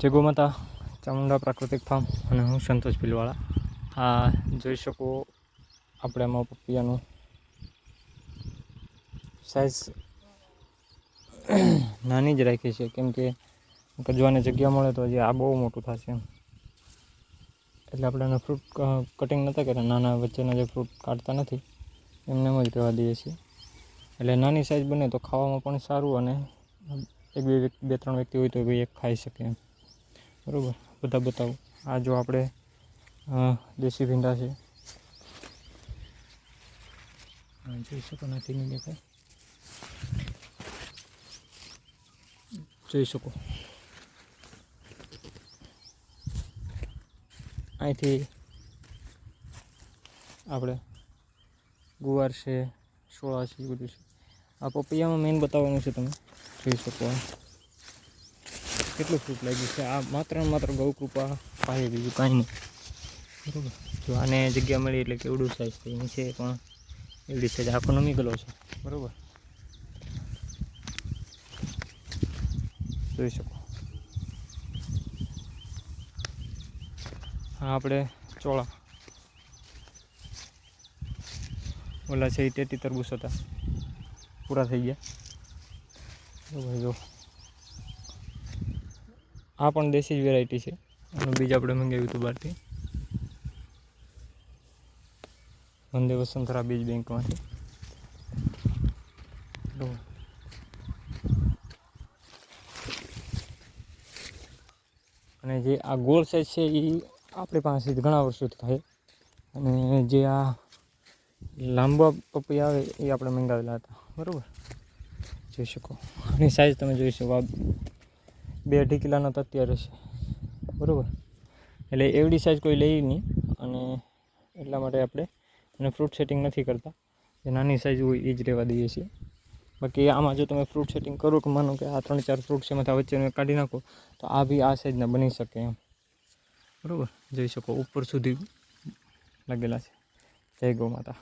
જય ગોમાતા, ચામુંડા પ્રાકૃતિક ફાર્મ. અને હું સંતોષ ભીલવાળા. આ જોઈ શકો આપણે આમાં પપૈયાનું સાઈઝ નાની જ રાખી છે. કેમ કે જગ્યા મળે તો હજી આ બહુ મોટું થશે એમ. એટલે આપણે એને ફ્રૂટ કટિંગ નહોતા કર્યા. નાના વચ્ચેના જે ફ્રૂટ કાઢતા નથી, એમને એમ જ રહેવા દઈએ છીએ. એટલે નાની સાઈઝ બને તો ખાવામાં પણ સારું અને એક બે બે, ત્રણ વ્યક્તિ હોય તો ભાઈ એક ખાઈ શકે એમ. બરાબર? બધા બતાવું. આ જો આપણે દેશી ભીંડા છે. જોઈ શકો નથી નહીં દેખાય? જોઈ શકો. અહીંથી આપણે ગુવાર છે સોળા છે બધું છે. આ પપૈયામાં મેઇન બતાવવાનું છે તમે જોઈ શકો કેટલું ફ્રૂટ લાગ્યું છે? આ માત્ર માત્ર ગૌકૃપા કૃપા પાયે બીજું કાંઈ નહીં. બરાબર. જો આને જગ્યા મળી એટલે કેવડું સાઈઝ થઈ નીચે પણ એવડી સાઈઝ આખો નમી ગયેલો છે. બરાબર. જોઈ શકો. હા આપણે ચોળા. ઓલા છે એ તેતી તરબૂચ હતા. પૂરા થઈ ગયા. બરાબર, જો. આ પણ દેશી જ વેરાયટી છે. અને બીજ આપણે મંગાવ્યું હતું બહારથી. વંદે વસંતરા બીજ બેંકમાંથી. અને જે આ ગોળ સાઈઝ છે એ આપણી પાસેથી ઘણા વર્ષોથી થાય. અને જે આ લાંબા પપૈયા આવે એ આપણે મંગાવેલા હતા. બરાબર? જોઈ શકો. આની સાઈઝ તમે જોઈ શકો. આ બે અઢી કિલોનો તો અત્યારે છે. બરાબર? એટલે એવડી સાઇઝ કોઈ લઈ નહીં. અને એટલા માટે આપણે એને ફ્રૂટ સેટિંગ નથી કરતા. જે નાની સાઇઝ હોય એ જ રહેવા દઈએ છીએ. બાકી આમાં જો તમે ફ્રૂટ સેટિંગ કરો કે માનો કે આ ત્રણ ચાર ફ્રૂટ છે એમાંથી વચ્ચે વચ્ચેનું કાઢી નાખો, તો આ બી આ સાઈઝના બની શકે એમ. બરાબર? જોઈ શકો, ઉપર સુધી લાગેલા છે. જય ગૌ માતા.